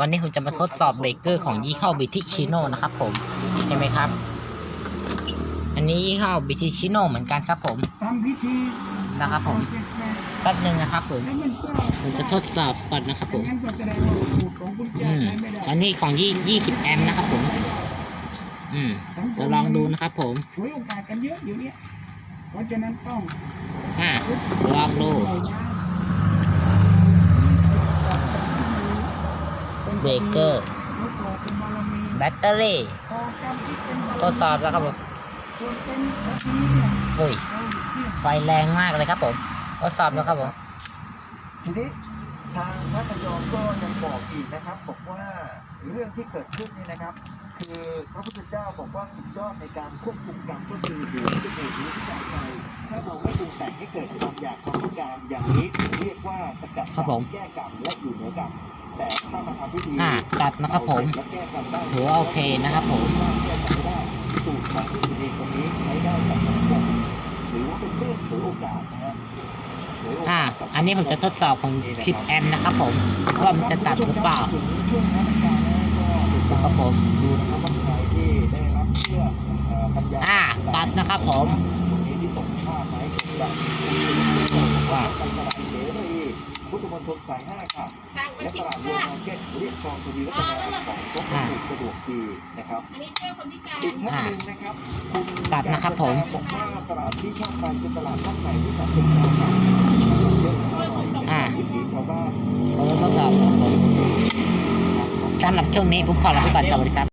วันนี้ผมจะมาทดสอบเบรกเกอร์ของยี่ห้อบิทิชิโน่นะครับผมเห็นไหมครับ อันนี้ยี่ห้อบิทิชิโน่เหมือนกันครับผมทำพิธีนะครับผมเสร็จแล้วแป๊บนึงนะครับผมแล้วมันก็ผมจะทดสอบก่อนนะครับผมงั้นก็แสดงว่าสูตรของคุณแจอืมใช้ไม่ได้อันนี้ของยี่ยี่สิบแอมป์นะครับผม อืมจะลองดูนะครับผมฉวยโอกาสกันเยอะอยู่เนี่ยเพราะฉะนั้นต้องอ่าลองดู เบรกเกอร์แล้วก็เป็นบารมีแบตเตอรี่พอกรรมที่เป็นบารมีทดสอบแล้วครับผมส่วนเป็นแบบนี้เนี่ยเฮ้ยเราเทียบไฟแรงมากเลยครับผมทดสอบแล้วครับผมทีนี้ทางพระพยอมก็ยังบอกอีกนะครับบอกว่าเรื่องที่เกิดขึ้นนี่นะครับ คือพระพุทธเจ้าบอกว่าสุดยอดในการควบคุมกรรมก็คืออยู่ที่เหตุนี้ที่จากไปถ้าเราไม่ปรุงแต่งให้เกิดความอยากความต้องการอย่างนี้เรียกว่าสกัดครับผมแก้กรรมและอยู่เหนือกรรม แต่ถ้ามาทำพิธีอ่าตัดนะครับผมและแก้กรรมได้ถือว่าโอเคนะครับผมแก้กรรมไม่ได้สูตรของพิธีตรงนี้ใช้ได้กับสังคมถือว่าเป็นเรื่องถือโอกาสนะฮะถืโกสอ่ากับอันนี้ผมจะทดสอบของ10แอมป์นะครับผมว่ามันจะตัดหรือเปล่าช่วงสถานการณ์นั้นก็ครับผมดูนะครับว่าใครที่ได้รับเสื้อเอ่อปัญญาอ่าตัดนะครับผมตรงนี้ที่ส่งภาพมาให้ชมกันว่า พุทธมณฑลสายห้าค่ะสั่งไปและสิตบลาดเครวรื่มองมาร์เก็ตเรียกคลองสวีวัฒนาของกรมการสะดวกดีนะครับอันนี้ช่วยคนพิการอีกท่านหนึ่งนะครับคุณตัดนะครับผมบอกว่าตลาดที่ชอบไปคือตลาดช่องไหนที่จัดเป็นชาวบ้านเยอะมากหน่อยอ่าวิถีชาวบ้านผมจะทดสอบครับผมสำหรับช่วงนี้ผมขอลาไปก่อนสวัสดีครับ